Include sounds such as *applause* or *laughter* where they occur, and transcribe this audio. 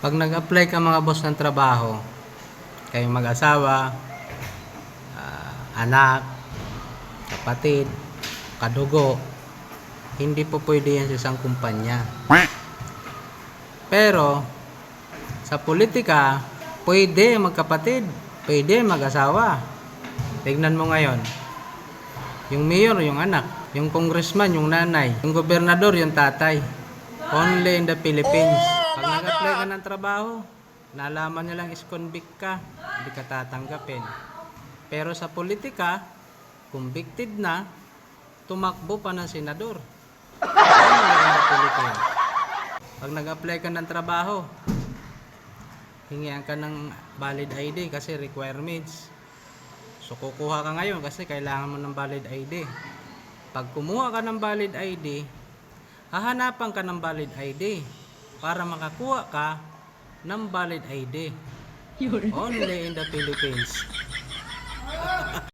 Pag nag-apply ka mga boss ng trabaho, kayong mag-asawa, ah, anak, kapatid, kadugo, hindi po pwede yan sa isang kumpanya. Pero, sa politika, pwede magkapatid, pwede mag-asawa. Tignan mo ngayon, yung mayor, yung anak, yung congressman, yung nanay, yung gobernador, yung tatay. Only in the Philippines. Pag nag-apply ka ng trabaho, nalaman nyo lang is convict ka, hindi ka tatanggapin. Pero sa politika, convicted na, tumakbo pa ng senador. Only in the Philippines. Pag nag-apply ka ng trabaho, hingihan ka ng valid ID kasi requirements. So kukuha ka ngayon kasi kailangan mo ng valid ID. Pag kumuha ka ng valid ID, hahanapan ka ng valid ID para makakuha ka ng valid ID. Only in the Philippines. *laughs*